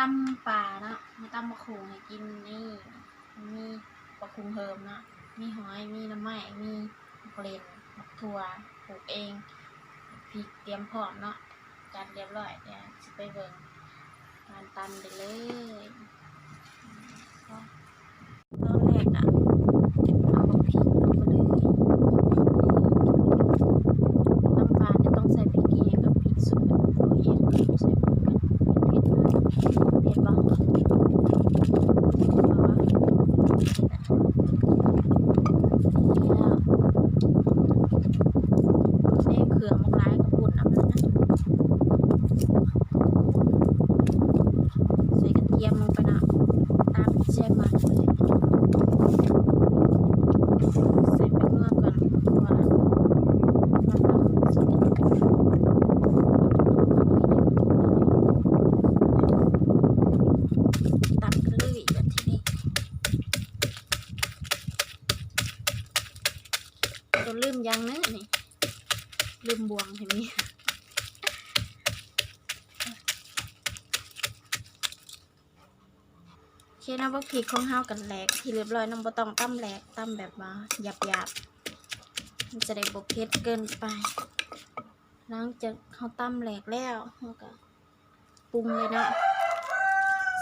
ตำปลาเนาะมาตำมะขุงให้กินนี่ มีปลาคุงเฮิมเนาะมีหอยมีน้ำไม้มีมะเกล็ดมะถั่วปลูกเองพริกเตรียมพร้อมเนาะจัดเรียบร้อยเดี๋ยวสิไปเบิ่งการตำไปเลยก็ตอนแรกอะเอาบักพริกลงไปเลยน้ำปลาเนี่ยต้องใส่พริกแห้งกับพริกสดตัวเองใส่พร้อมกันเผ็ดๆเลยเผ็ดบ้างเอาวะนี่เครื่องมันร้ายกับปุ่นน้ำนั่นนะใส่กระ เทียมลงไปนะตามที่แช่มาเลยใส่ไปเมื่อก่อนว่าเราต้องใส่กระเทียมตามกันเลยแบบที่นี่ตัวลืมยังนะนี่ ลืมบวงเห็นไหมโอเค นะว่าพริกของเฮากันแหลกที่เรียบร้อยน้องบ่ต้องตั้มแหลกตั้มแบบว่าหยาบหยาบมันจะได้บกเผ็ดเกินไป หลังจากเขาตั้มแหลกแล้วเราก็ปรุงเลยนะ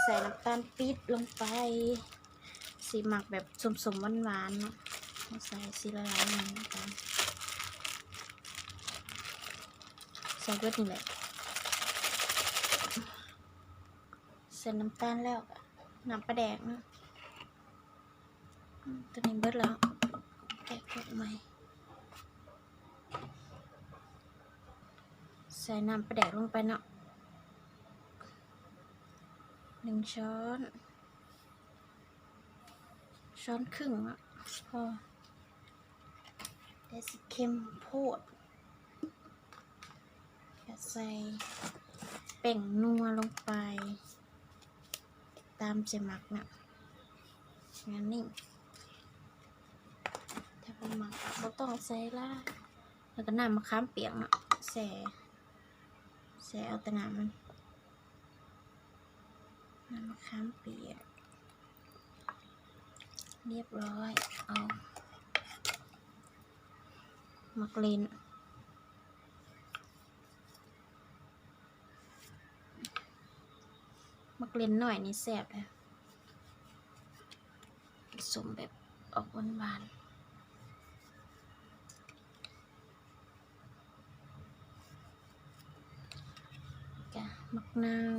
ใส่น้ำตาลปี๊บลงไป สีหมักแบบสมๆหวานๆเนาะใส่สีละลายหน่อยน้ำตาลใส่เบิดนี่แหละใส่น้ำตาลแล้วก็ น้ำปลาแดกเนาะตัวนี้เบิดแล้วแกะพวกใหม่ใส่น้ำปลาแดกลงไปเนาะหนึ่งช้อน ช้อนครึ่งอะพอแต่สิเค็มโพดก็ใส่เป่งนัวลงไป ตามเจหมักนะงานนิ่งถ้าเป็นหมักเราต้องใส่ละแล้วก็น้ำมะขามเปียกเนะแส่แส่เอาแต่น้ำมันน้ำมะขามเปียก เรียบร้อย เอามักเลน กเล่นหน่อยนี่แซ่บเลยสมแบบออกหวานๆกะมักนาว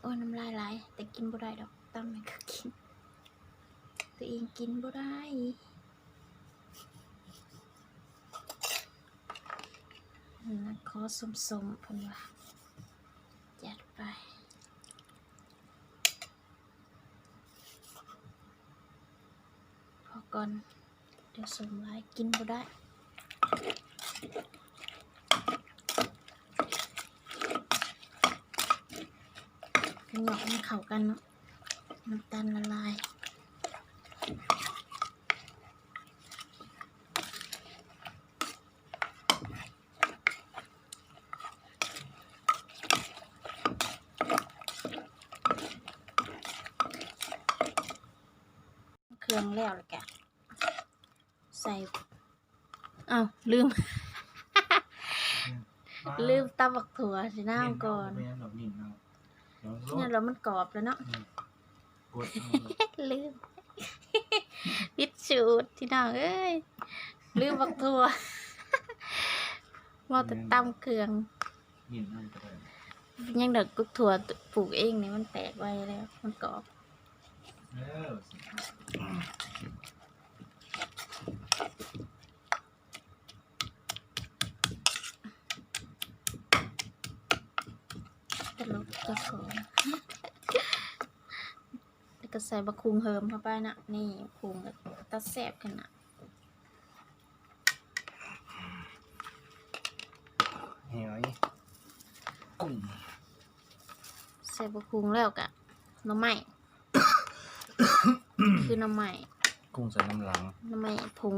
โอ้ยน้ำลายไหลแต่กินบ่ได้ดอกตั้มไม่ก็กิน ตัวเองกินบ่ได้ นะขอสมสมๆเพิ่นว่าจัดไปพอก่อน เดี๋ยวสมหลายกินบ่ได้ขยอกมันเข้ากันเนาะน้ำตาลละลาย เครื่อง แล้วเลยแกะใส่อ้าวลืม ลืมตำบักถั่วสิน้ำก่อนไม่งั้นแบบนิ่มเอาเดี๋ยวลเนี่ยดเรามันกรอบแล้วเนาะอืมกดเอาลืมพิดชูดที่น้องเอ้ยลืมบักถั่วว่าแต่ตำเครื่องนิ่มนั่นก็ได้ยังเด็กกุกถั่วปลูกเองเนี่ยมันแตกไว้แล้ว มันกรอบเออ ตลกเจ้าของแล้วก็ใส่บะคุงเฮิมเข้าไปนะ นี่คุงกับตาแซบกันนะเหยอยกุ้งใส่บะคุงแล้วกะหน้ำไม้ คือหน้ำไม้กุ้งใส่น้ำหลังหน้ำไม้ผง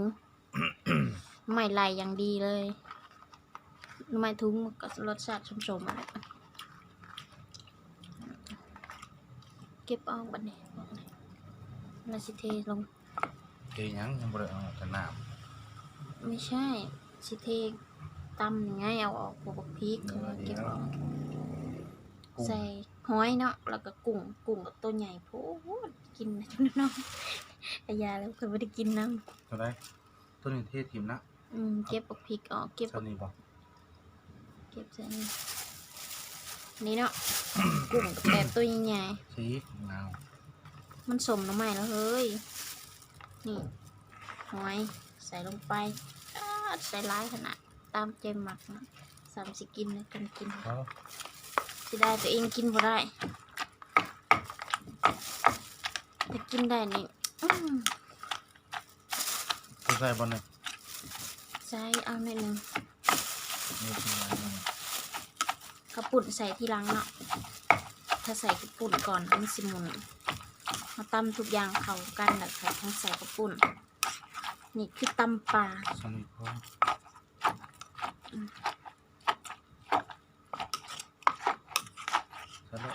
หน้ำไม้ลายอย่างดีเลยหน่อไม้ทุ้งก็รสชาติชมๆอะไรเก็บเอาบัดนี้บอกเลยมาสิเทลงเอ้ยยังยังบ่ได้เอาแต่น้ไม่ใช่ สิเทตำยังไงเอาออกพวกพริกเอาเก็บออกำกุ้งใส่ หอยเนาะแล้วก็กุ้งกุ้งกับตัวใหญ่โพดกินนะจุน้องอายาแล้วเคยไม่ได้กินน้เท่าไรตัวนี้เทศทีมนะำอืมเก็บปักพริกออกเก็บเท่านี้บ่เก็บใส่นี่นี่เนาะกุ้งกับแบบตัวใหญ่สีนาวๆมันสมน้ำใหม่แล้วเฮ้ยนี่หอยใส่ลงไปอ้าใส่ร้ายขนาดตามใจหมักนะสามสิกินนะกันกินเขา สิได้ตัวเองกินบ่ได้แต่กินได้นี่อื้อตัวใส่บ่เนี่ยใส่เอาหน่อยหนึ่งนี่เป็นไรบ้างกระปุ่นใส่ที่หลังเนาะถ้าใส่กระปุ่นก่อนมันสิหมุนมาตำทุกอย่างเข้ากันแล้วค่ะทั้งใส่กระปุ่นนี่คือตำปลาสนิทพร้อมใช่แล้ว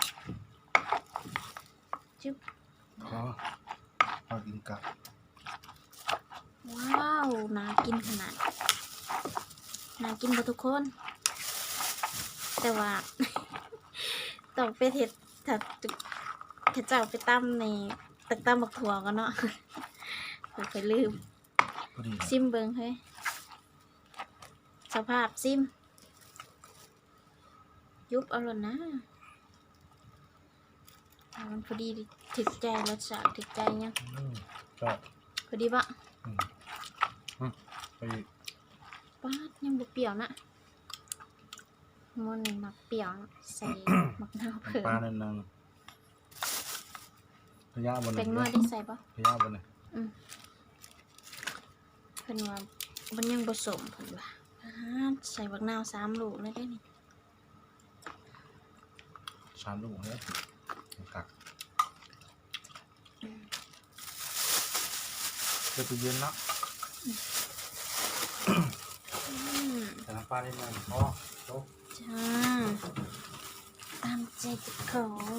จุ๊บ ขอเอากินกับ ว้าวน่ากินขนาดน่า กินบ่ทุกคน แต่ว่า ต้องไปเห็ดถ้าจุถ้าเจ้าไปตำในตักตำบักถั่วกันเนาะผมไปลืม พอดีเลยซิมเบิงเฮ้ยสภาพซิม ยุบเอาและนะอ่ามันพอดีถึกใจรสชาติถึกใจยังอืมก็พอดีปะอืมอืมไปอีก ป้าดยังบ่เปรี้ยวนะมันหมักเปรี้ยวนะใส่หมักนาวเพิ่มปลาหนึ่งหนึ่งพยาบนเป็นยนวดได้ใส่ปะพยาบนเนี่ยเพิ่นว่ามันยังผสมเพิ่นว่าอ่าใส่บักนาวสามลูกเลยได้อนี่สามลูกเนี่ยกักเดี๋ยวไปเย็นเนาะอืมแต่น้ำ ปลาได้หนึ่งพอโต๊ะจ้า ตามใจเจ้าของ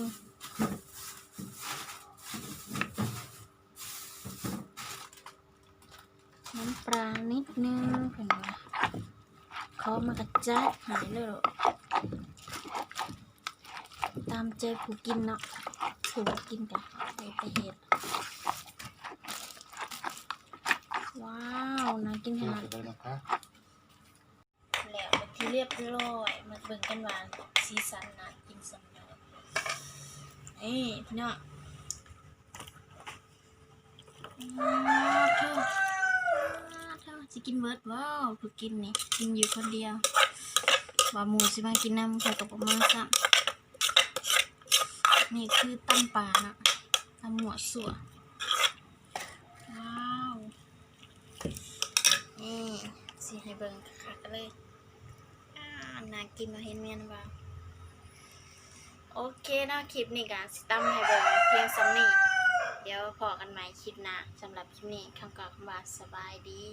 น้ำปลานิดนึงเพิ่นว่าเขามากระจัดหายเลยหรอตามใจผู้กินเนาะผู้กินกันไปไปเห็ดว้าวน่ากินขนาดจะได้นะคะแล้ว เรียบร้อยมาเบิ่งกันว่าสีสันน่ากินสำหรับนี่พี่น้องว้าเธอว้าวเธอสิกินเบิร์ดว้าวคือกินนี่กินอยู่คนเดียวว่าหมูสิมากินน้ำใส่กับประมาณสักนี่คือตำป่านะตำหมวดสัวว้าวนี่สิให้เบิ่งคักๆเลย อ่าน่ากินมาเห็นเมียนบ่าโอเคเนาะคลิปนี้กันสิตั้มให้เบิ่งเพียงสำนีเดี๋ยวพอกันใหม่คลิปหน้าสำหรับคลิปนี้คำกล่าวคำว่าสบายดี